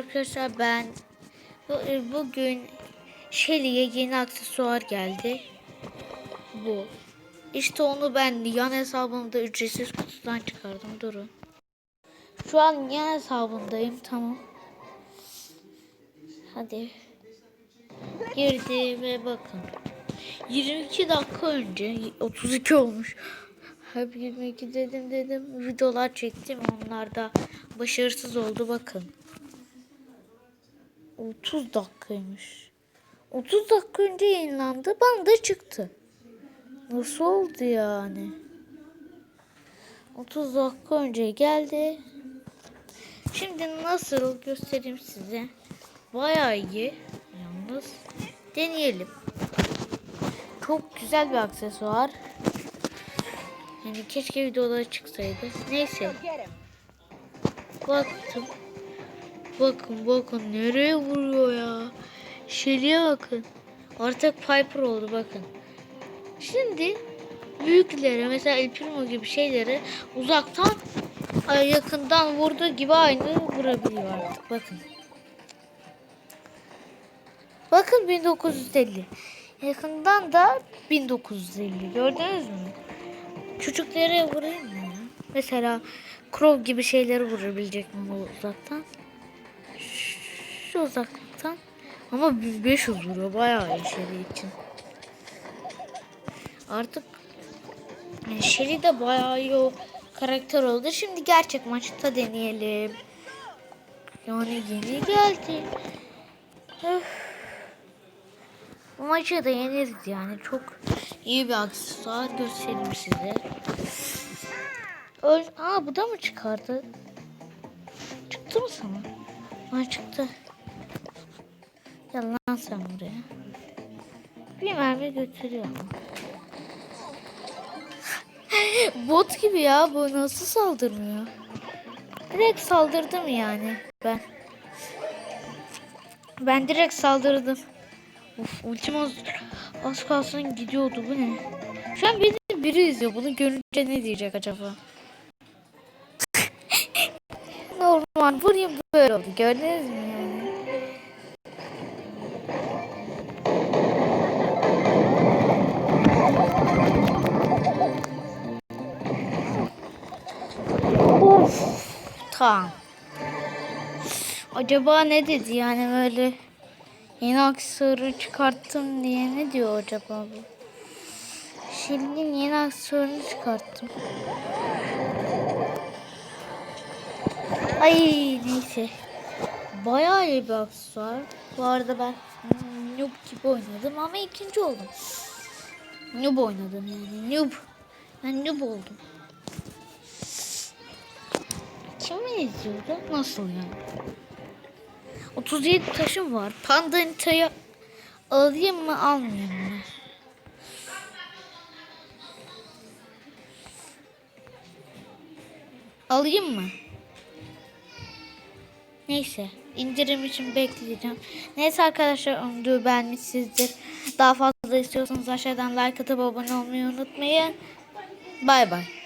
arkadaşlar ben e, bugün Shelly'e yeni aksesuar geldi. Bu. İşte onu ben yan hesabımda ücretsiz kutudan çıkardım. Durun. Şu an yan hesabındayım. Tamam. Hadi. Girdi ve bakın. 22 dakika önce 32 olmuş. Hep 22 dedim dedim. Videolar çektim. Onlar da başarısız oldu bakın. 30 dakikaymış. 30 dakika önce yayınlandı. Bana da çıktı. Nasıl oldu yani? 30 dakika önce geldi. Şimdi nasıl göstereyim size. Bayağı iyi. Yalnız deneyelim. Çok güzel bir aksesuar. Yani keşke videoları çıksaydı. Neyse. Baktım. Bakın bakın nereye vuruyor ya. Şeliye bakın. Artık Piper oldu bakın. Şimdi büyüklere mesela El Primo gibi şeyleri uzaktan yakından vurduğu gibi aynı vurabiliyor artık. Bakın. Bakın 1950. Yakından da 1950. Gördünüz mü? Çocuklara vurayım mı? Mesela Crow gibi şeyleri vurabilecek mi uzaktan? Şu uzaktan. Ama 1500 vuruyor. Bayağı iyi Shelly için. Artık Shelly de bayağı iyi o karakter oldu. Şimdi gerçek maçta deneyelim. Yani yeni geldi. Öf. Bu maçı da yeneriz yani. Çok iyi bir aksesuar göstereyim size. Öl Aa bu da mı çıkardı? Çıktı mı sana? Ha çıktı. Gel lan sen buraya. Bir mermi götürüyor ama. Bot gibi ya bu nasıl saldırmıyor? Direkt saldırdım yani ben. Ben direkt saldırdım. Of ultim az, az kalsın gidiyordu bu ne? Şu an beni biri izliyor. Bunu görünce ne diyecek acaba? Normal vurayım böyle oldu. Gördünüz mü yani? Of. Tamam. Acaba ne dedi yani böyle yeni aksesuarı çıkarttım diye ne diyor acaba bu? Şilin'in yeni aksesuarını çıkarttım. Ay neyse. Bayağı iyi bir aksesuar. Bu arada ben noob gibi oynadım ama ikinci oldum. Noob oynadım yani noob. Ben noob oldum. Kim mi izliyordu? Nasıl yani? 37 taşım var. Pandanita'yı alayım mı almayayım mı? Alayım mı? Neyse. indirim için bekleyeceğim. Neyse arkadaşlar videoyu beğenmişsinizdir. Daha fazla istiyorsanız aşağıdan like atıp abone olmayı unutmayın. Bay bay.